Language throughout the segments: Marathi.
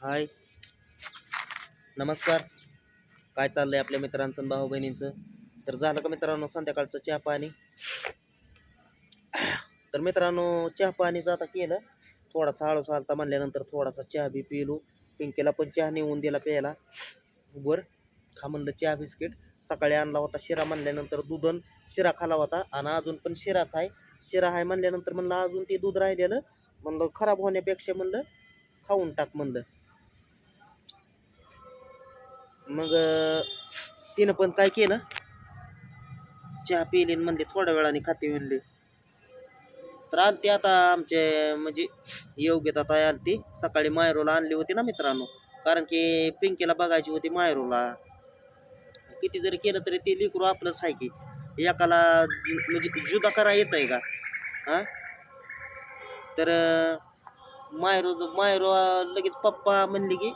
हाय. नमस्कार. काय चाललं आहे आपल्या मित्रांचं भाऊ बहिणींचं तर झालं का मित्रांनो संध्याकाळचं चहा पाणी. तर मित्रांनो चहा पाणीचं आता केलं. थोडासा हळूस आलता म्हणल्यानंतर थोडासा चहा बी पिलो. पिंकेला पण चहा नेऊन दिला प्यायला. वर खा म्हणलं चहा बिस्किट. सकाळी आणला होता शिरा म्हणल्यानंतर दुधन शिरा खाला होता. आणि अजून पण शिराच आहे. शिरा आहे म्हणल्यानंतर म्हणलं अजून ते दूध राहिलेलं. म्हणलं खराब होण्यापेक्षा म्हणलं खाऊन टाक म्हणलं. मग तिनं पण काय केलं? चहा पिली म्हणले थोड्या वेळाने खाते म्हणले. तर आलती आता आमचे म्हणजे योग्यता ताई आलती. सकाळी मायरोला आणली होती ना मित्रांनो. कारण की पिंकीला बघायची होती मायरोला किती जरी केलं तरी ते लिकरू आपलंच आहे की. एकाला म्हणजे जुदा करा येत आहे का? हा? तर मायरो मायरो लगेच पप्पा म्हणली की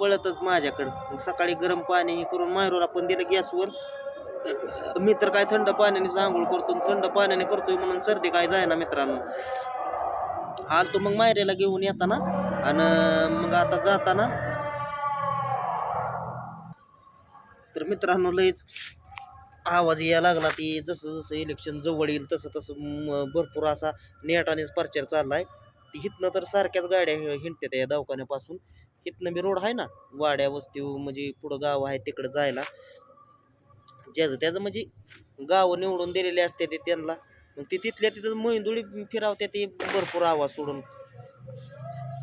पळतच माझ्याकडं. सकाळी गरम पाणी हे करून मायरोला पण दिलं गॅसवर. मी तर काय थंड पाण्याने आंघोळ करतो थंड पाण्याने करतोय म्हणून सर्दी काय जायना मित्रांनो. आलतो मग मायरेला घेऊन येताना आणि मग आता जाताना तर मित्रांनो लयच आवाज यायला लागला ती जसं जसं इलेक्शन जवळ येईल तसं तसं भरपूर असा नेटानेच प्रचार चाललाय. ती तर सारख्याच गाड्या हिंडतात या दवाखान्यापासून. इथनं बी रोड आहे ना वाड्या वस्ती म्हणजे पुढं गाव आहे तिकडं जायला. ज्याचं त्याचं म्हणजे गाव निवडून दिलेले असते ते त्यांना. मग ते तिथल्या तिथं मैंदुळी फिरावते ते भरपूर आवाज सोडून.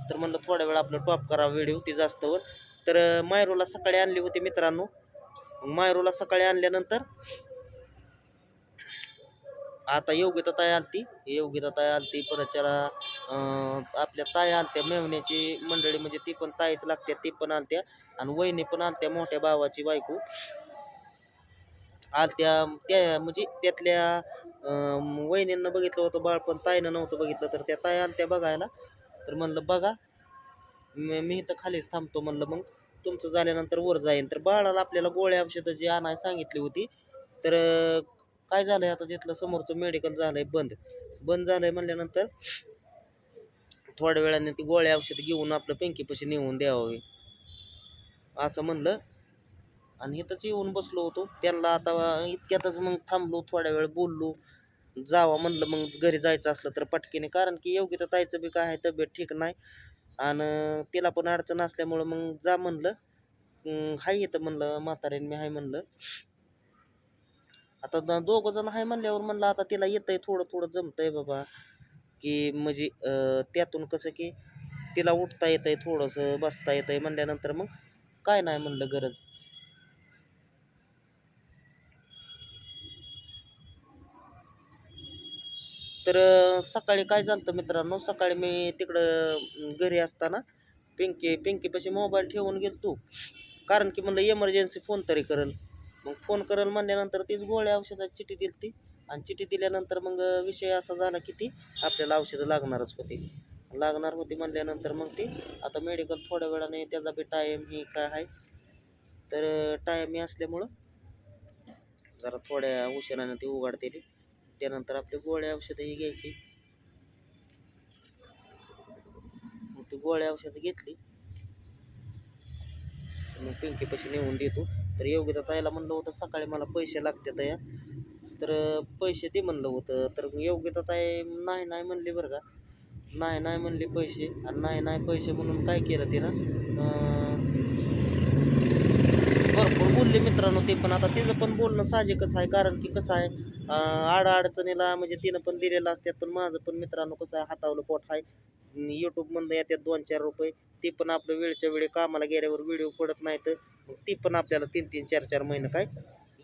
तर म्हणलं थोड्या वेळ आपलं टॉप करा व्हिडिओ ती जास्तवर तर मायरोला सकाळी आणली होती मित्रांनो. मग मायरोला सकाळी आणल्यानंतर आता योग्यता ताई आलती. योग्यता ताई आलती परत त्याला आपल्या ताई आलत्या मेवण्याची मंडळी म्हणजे ती पण ताईच लागत्या ती पण आलत्या. आणि वहिनी पण आलत्या मोठ्या भावाची बायको. आलत्या त्या म्हणजे त्यातल्या वहिनींना बघितलं होतं बाळ पण ताईनं नव्हतं बघितलं तर त्या ताई आलत्या बघायला. तर म्हणलं बघा मी तर इथं खालीच थांबतो म्हणलं मग तुमचं झाल्यानंतर वर जाईन. तर बाळाला आपल्याला गोळ्या औषधं जी आणाय सांगितली होती तर काय झालंय आता तिथलं समोरचं मेडिकल झालंय बंद. बंद झालंय म्हणल्यानंतर थोड्या वेळाने ती गोळ्या औषध घेऊन आपलं पेंकीपाशी नेऊन द्यावे. असं म्हणलं. आणि इथंच येऊन बसलो होतो. त्यांना आता इतक्यातच मग थांबलो थोड्या वेळ बोललो. जावा म्हणलं मग घरी जायचं असलं तर पटकीने. कारण की योग्य तर ताईचं बी काय आहे तब्येत ठीक नाही. आणि तिला पण अडचण असल्यामुळं मग जा म्हणलं. हाय येतं म्हणलं म्हाताऱ्याने मी हाय म्हणलं. आता द- दोघं जण हाय म्हणल्यावर म्हणलं आता तिला येतंय थोडं थोडं जमतंय बाबा. की म्हणजे त्यातून कसं की तिला उठता येत आहे थोडंसं बसता येत आहे म्हणल्यानंतर मग काय नाही म्हणलं गरज. तर सकाळी काय झालं मित्रांनो? सकाळी मी तिकडं घरी असताना पिंकी पिंकीपाशी मोबाईल ठेवून गेलतो. कारण की म्हणलं इमर्जन्सी फोन तरी करल. मग फोन करल म्हणल्यानंतर तीच गोळ्या औषधाची चिठी दिली ती आणि चिठी दिल्यानंतर मग विषय असा झाला की ती आपल्याला औषधं लागणारच होती. लागणार होती म्हणल्यानंतर मग ती आता मेडिकल थोड्या वेळाने त्याचा बी टाईम ही काय आहे तर टाईम ही असल्यामुळं जरा थोड्या उशिराने ती उघडते त्यानंतर आपली गोळ्या औषधं ही घ्यायची. मग ती गोळ्या औषधं घेतली. मग पिंकीपाशी नेऊन देतो. तर योग्यता ताईला म्हणलं होतं सकाळी मला पैसे लागतात या. तर पैसे दे म्हणलं होतं. तर योग्यता ताई नाही नाही म्हणली बरं का. नाही नाही म्हणले पैसे. आणि नाही नाही पैसे म्हणून काय केलं तिनं? भरपूर बोलले मित्रांनो ते पण. आता तिचं पण बोलणं साहजिकच आहे. कारण की कसं आहे आड अडचणीला म्हणजे तिनं पण दिलेलं असतात पण माझं पण मित्रांनो कसं आहे हातावलं पोट आहे. यूट्यूबमधनं येतात दोन चार रुपये. ते पण आपलं वेळच्या वेळी कामाला गेल्यावर व्हिडिओ पडत नाहीत. ती पण आपल्याला तीन तीन चार चार महिने काय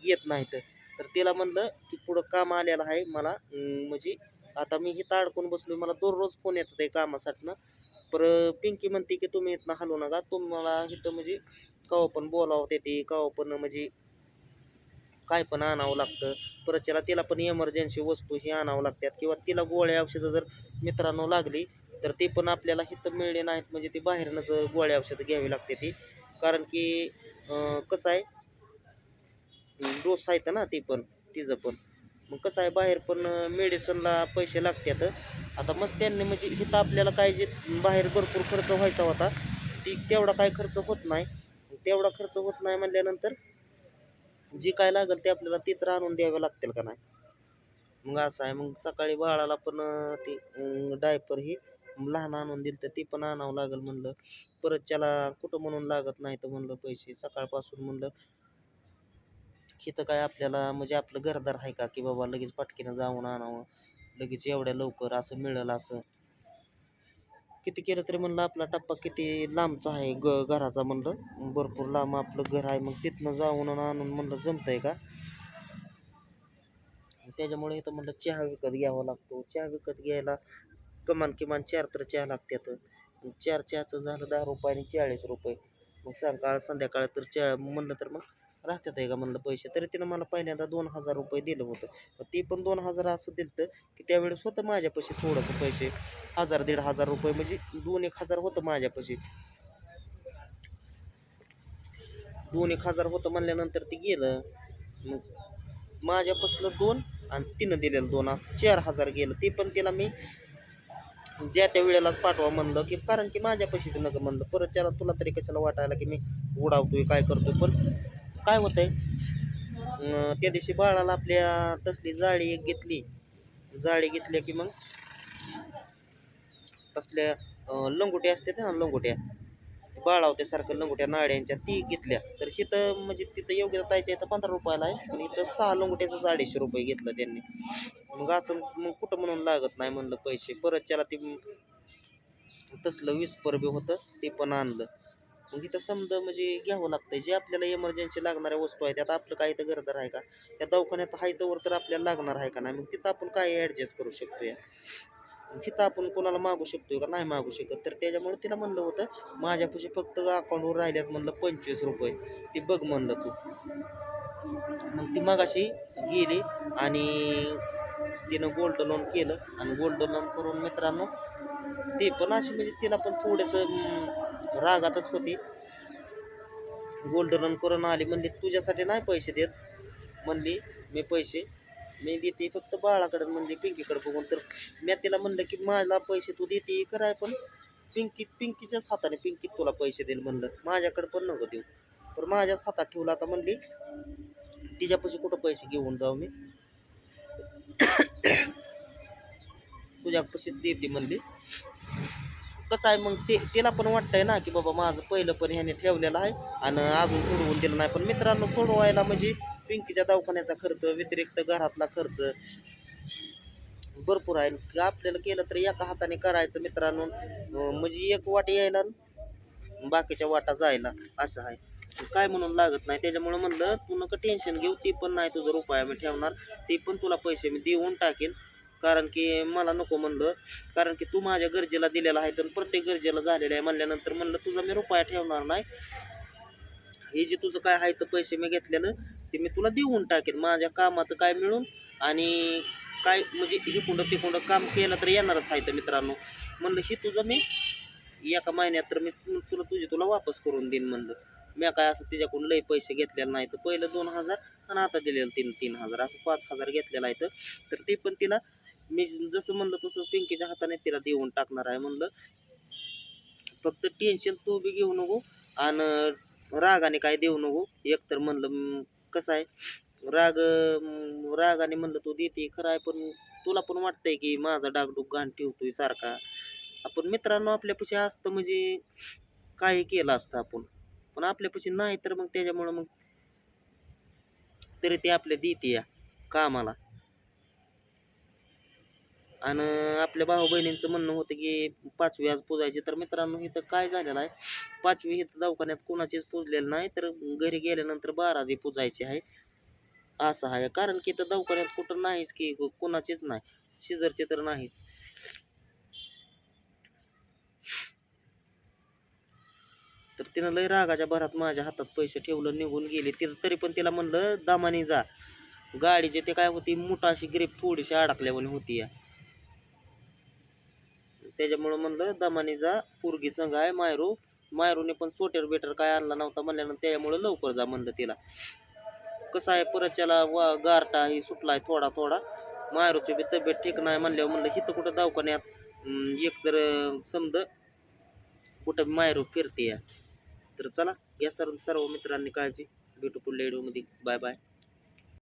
येत नाहीत. तर तिला म्हणलं की पुढं काम आलेलं आहे मला. म्हणजे आता मी हिथं अडकून बसलो मला दररोज फोन येतात आहे कामासाठी. पर पिंकी म्हणते की तुम्ही इथनं हलू नका. तुम्हाला इथं म्हणजे कवा पण बोलावं ते ती पण म्हणजे काय पण आणावं लागतं. परत त्याला तिला पण इमर्जन्सी वस्तू ही आणावं लागतात. किंवा तिला गोळ्या औषधं जर मित्रांनो लागली तर ती पण आपल्याला हिथं मिळले नाहीत. म्हणजे ती बाहेरनंच गोळ्या औषधं घ्यावी लागते ती. कारण की कसं आहे डोस आहेत ना ते पण तिचं पण. मग कसं आहे बाहेर पण मेडिसिनला पैसे लागतात. आता मस्त त्यांनी म्हणजे इथं आपल्याला काय जे बाहेर भरपूर खर्च व्हायचा होता ती तेवढा काय खर्च होत नाही. तेवढा खर्च होत नाही म्हणल्यानंतर जी काय लागेल ते आपल्याला तिथं आणून द्यावे लागतील का नाही? मग असं आहे मग सकाळी बाळाला पण ते डायपर ही लहान आणून दिलं तर ते पण आणावं लागेल म्हणलं. परत त्याला कुठं म्हणून लागत नाही तर म्हणलं पैसे सकाळपासून म्हणलं. इथं काय आपल्याला म्हणजे आपलं घरदार आहे का? की बाबा लगेच पटकीनं जाऊन आणावं लगेच एवढ्या लवकर असं मिळेल असं. किती केलं तरी म्हणलं आपला टप्पा किती लांबचा आहे ग घराचा म्हणलं. भरपूर लांब आपलं घर आहे मग तिथनं जाऊन आणून म्हणलं जमतंय का? त्याच्यामुळे इथं म्हणलं चहा विकत घ्यावा लागतो. चहा विकत घ्यायला कमान किमान चार तर चहा लागतात चार चहाचं झालं दहा रुपये आणि चाळीस रुपये. मग सकाळ संध्याकाळ तर चहा म्हणलं तर मग राहतात आहे का म्हणलं पैसे? तरी तिनं मला पहिल्यांदा दोन हजार रुपये दिलं होतं. ते पण दोन हजार असं दिलं की त्यावेळेस होतं माझ्यापाशी थोडंसं पैसे. हजार दीड हजार रुपये म्हणजे दोन एक हजार होतं माझ्यापाशी. दोन एक हजार होतं म्हणल्यानंतर ते गेलं. मग माझ्यापासलं दोन आणि तिनं दिलेलं दोन. असं चार हजार गेलं. ते पण तिला मी ज्या त्या वेळेलाच पाठवा म्हणलं की कारण की माझ्यापाशी तू नका म्हणलं परत त्याला तुला तरी कशाला वाटायला की मी उडावतोय काय करतोय? पण काय होतंय? आहे त्या दिवशी बाळाला आपल्या तसली जाळी एक घेतली. जाळी घेतल्या की मग तसल्या अं, लंगोट्या असतात ना लंगोट्या. बाळावत्यासारखं लंगोट्या नाड्यांच्या ती घेतल्या. तर इथं म्हणजे तिथं योग्य ताईच्या इथं पंधरा रुपयाला आहे. आणि इथं सहा लंगोट्याचं अडीचशे रुपये घेतलं त्यांनी. मग असं मग कुठं म्हणून लागत नाही म्हणलं पैसे. परत त्याला ते तसलं वीस परबे होतं ते पण आणलं. मग इथं समजा म्हणजे घ्यावं लागतंय. जे आपल्याला इमर्जन्सी लागणाऱ्या वस्तू आहेत त्यात आपलं काही तर गरज आहे का? त्या दवाखान्यात आहे तोवर तर आपल्याला लागणार आहे का नाही? मग तिथं आपण काय ॲडजस्ट करू शकतो या तिथं आपण कोणाला मागू शकतोय का? नाही मागू शकत. तर त्याच्यामुळे तिला म्हणलं होतं माझ्यापाशी फक्त अकाउंटवर राहिल्यात म्हणलं पंचवीस रुपये. ती बघ म्हणलं तू. मग ती मगाशी गेली आणि तिनं गोल्ड लोन केलं. आणि गोल्ड लोन करून मित्रांनो ते पण अशी म्हणजे तिला पण थोडंसं रागातच होती. गोल्ड रन करून आली म्हणली तुझ्यासाठी नाही पैसे देत. म्हणली मी पैसे मी देते फक्त बाळाकडे. म्हणली पिंकीकडे बघून तर मी तिला म्हणलं की मला पैसे तू देते कराय पण पिंकी पिंकीच्याच हाताने पिंकीत तुला पैसे देईल म्हणलं. माझ्याकडे पण नको देऊ. तर माझ्याच हातात ठेवला आता म्हणली. तिच्यापाशी कुठं पैसे घेऊन जाऊ मी? तुझ्यापाशी देते म्हणली. कसं आहे. मग ते तिला पण वाटतंय ना की बाबा माझं पहिलं पण ह्याने ठेवलेलं आहे आणि अजून सोडवून दिलं नाही. पण मित्रांनो सोडवायला म्हणजे पिंकीच्या दवाखान्याचा खर्च व्यतिरिक्त घरातला खर्च भरपूर आहे. आपल्याला केलं तर एका हाताने करायचं मित्रांनो. म्हणजे एक वाट यायला बाकीच्या वाटा जायला असं आहे. काय म्हणून लागत नाही. त्याच्यामुळे म्हणलं तू नका टेन्शन घेऊ. ती पण नाही तुझं रुपया मी ठेवणार. ते पण तुला पैसे मी देऊन टाकेन. कारण की मला नको म्हणलं. कारण की तू माझ्या गरजेला दिलेला आहे तर प्रत्येक गरजेला झालेलं आहे म्हणल्यानंतर म्हणलं तुझा मी रुपया ठेवणार नाही. हे जे तुझं काय आहे तर पैसे मी घेतलेलं ते मी तुला देऊन टाकेन. माझ्या कामाचं काय मिळून आणि काय म्हणजे हिकुंड तिकुंड काम केलं तर येणारच आहे तर मित्रांनो. म्हणलं हे तुझं मी एका महिन्यात तर मी तुला तुझे तुला वापस करून देईन म्हणलं. मी काय असं तिच्याकडून लई पैसे घेतलेले नाही तर पहिलं दोन हजार आणि आता दिलेलं तीन तीन हजार. असं पाच हजार घेतलेलं आहे तर तर ते पण तिला मी जसं म्हणलं तसं पिंकीच्या हाताने तिला देऊन टाकणार आहे म्हणलं. फक्त टेन्शन तू बी घेऊ नको आणि रागाने काय देऊ नको. एकतर म्हणलं कसं आहे? राग रागाने म्हणलं तू देते खरं आहे पण तुला पण वाटतंय की माझा डागडूग घाण ठेवतोय सारखा. आपण मित्रांनो आपल्यापाशी असतं म्हणजे काही केलं असतं आपण. पण आपल्यापाशी नाही तर मग त्याच्यामुळं मग तरी ते आपल्या देते या कामाला. आणि आपल्या भाऊ बहिणींचं म्हणणं होतं की पाचवी आज पुजायची. तर मित्रांनो इथं काय झालेलं आहे? पाचवी इथं दवाखान्यात कोणाचीच पुजलेलं नाही तर घरी गेल्यानंतर बारावी पुजायची आहे. असं आहे. कारण की इथं दवाखान्यात कुठं नाहीच की कोणाचीच नाही. शिजरचे तर नाहीच. तर तिनं लय रागाच्या भरात माझ्या हातात पैसे ठेवलं निघून गेले. ती तरी पण तिला म्हणलं दामाने जा. गाडीचे ते काय होती मोठा अशी ग्रीप थोडीशी अडकल्यावानी होती. या त्याच्यामुळं म्हणलं दमानीचा पोरगी संघ आहे मायरू. मायरूने पण सोटर बेटर काय आणला नव्हता म्हणल्यानं त्याच्यामुळं लवकर जा म्हणलं तिला. कसं आहे परत वा गारटा ही सुटलाय थोडा थोडा. मायरूची बी तब्येत ठीक नाही म्हणल्यावर म्हणलं हिथं कुठं दवाखान्यात? एकतर एक तर समज कुठं मायरू फिरते या तर चला घ्या सर्व सर्व मित्रांनी काळजी. भेटू पुढल्या व्हिडिओमध्ये बाय बाय.